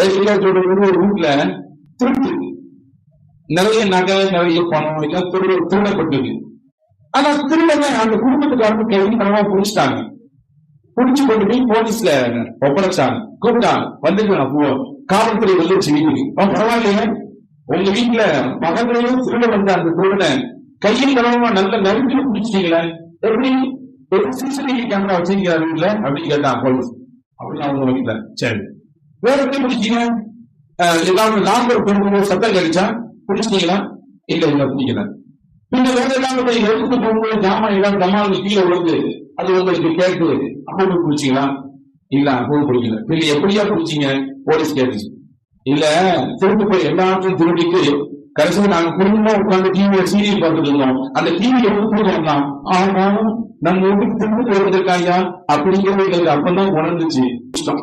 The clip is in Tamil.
பேசிக்கா சொல்றது ஒரு வீட்டுல திருட்டு நிறைய நகை நிறைய பணம் எல்லாம் திருட திருடப்பட்டது ஆனா திருடனை அந்த குடும்பத்துக்காரங்க கைது பணமா புடிச்சிட்டாங்க புடிச்சு கொண்டு போய் போலீஸ்ல ஒப்படைச்சாங்க கூப்பிட்டாங்க வந்துருக்கான் போ காவல்துறை வந்துருச்சு வீட்டுக்கு அவன் பரவாயில்லையே உங்க வீட்டுல மகன்களையும் திருட வந்த அந்த திருடனை கையில் கலவமா நல்ல நெருங்கில பிடிச்சிட்டீங்களே எப்படி ஒரு சிசிடிவி கேமரா வச்சிருக்கீங்க இல்ல அப்படின்னு கேட்டான் போலீஸ் அப்படின்னு அவங்க வைக்கல சரி வேற எப்படி பிடிச்சீங்க அஹ் ஏதாவது நாம்பர் சத்தம் கிடைச்சா பிடிச்சிட்டீங்களா? இல்ல இல்ல பிடிக்கல. பின்ன வேற ஏதாவது போய் எடுத்துட்டு போகும்போது ஜாமான் ஏதாவது ஜமான் கீழே விழுந்து அது உங்களுக்கு கேட்டு அப்போ பிடிச்சிங்களா? இல்ல அப்போ பிடிக்கல. பின்ன எப்படியா பிடிச்சீங்க? போலீஸ் கேட்டுச்சு. இல்ல திரும்ப போய் எல்லாத்தையும் திருடிட்டு கடைசியில் நாங்க குடும்பமா உட்கார்ந்து டிவியில சீரியல் பார்த்துட்டு இருந்தோம். அந்த டிவி எப்படி வந்தான் ஆனா நம்ம வீட்டுக்கு திரும்ப வருவதற்காயா அப்படிங்கிறது எங்களுக்கு அப்பதான் உணர்ந்துச்சு. இஷ்டம்.